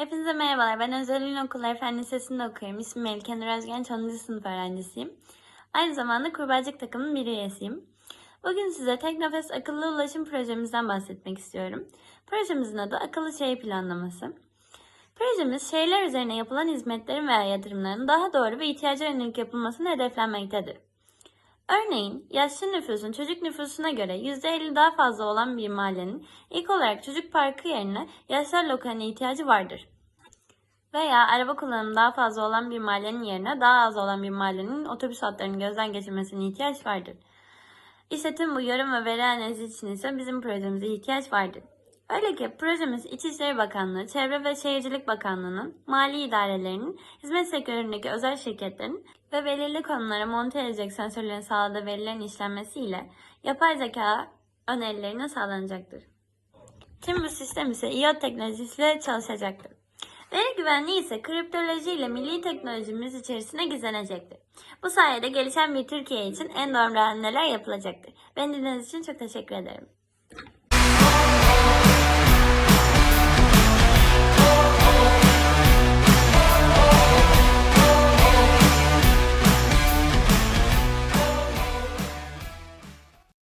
Hepinize merhabalar. Ben Özel İl Okulları Fen Lisesi'nde okuyorum. İsmim Melike Nur Özgenç, 10. sınıf öğrencisiyim. Aynı zamanda kurbağacık takımının bir üyesiyim. Bugün size Teknofest akıllı ulaşım projemizden bahsetmek istiyorum. Projemizin adı Akıllı Şehir Planlaması. Projemiz şehirler üzerine yapılan hizmetlerin veya yatırımların daha doğru ve ihtiyaca yönelik yapılmasını hedeflenmektedir. Örneğin yaşlı nüfusun çocuk nüfusuna göre %50 daha fazla olan bir mahallenin ilk olarak çocuk parkı yerine yaşlar lokaline ihtiyacı vardır. Veya araba kullanımı daha fazla olan bir mahallenin yerine daha az olan bir mahallenin otobüs hatlarının gözden geçirmesine ihtiyaç vardır. İşte tüm bu yorum ve veri analizi için ise bizim projemize ihtiyaç vardır. Öyle ki projemiz İçişleri Bakanlığı, Çevre ve Şehircilik Bakanlığı'nın, mali idarelerinin, hizmet sektöründeki özel şirketlerin ve belirli konulara monte edilecek sensörlerin sağladığı verilerin işlenmesiyle yapay zeka önerilerine sağlanacaktır. Tüm bu sistem ise IoT teknolojisiyle çalışacaktır. Veri güvenliği ise kriptoloji ile milli teknolojimiz içerisine gizlenecektir. Bu sayede gelişen bir Türkiye için en doğru hamleler yapılacaktır. Beni dinlediğiniz için çok teşekkür ederim.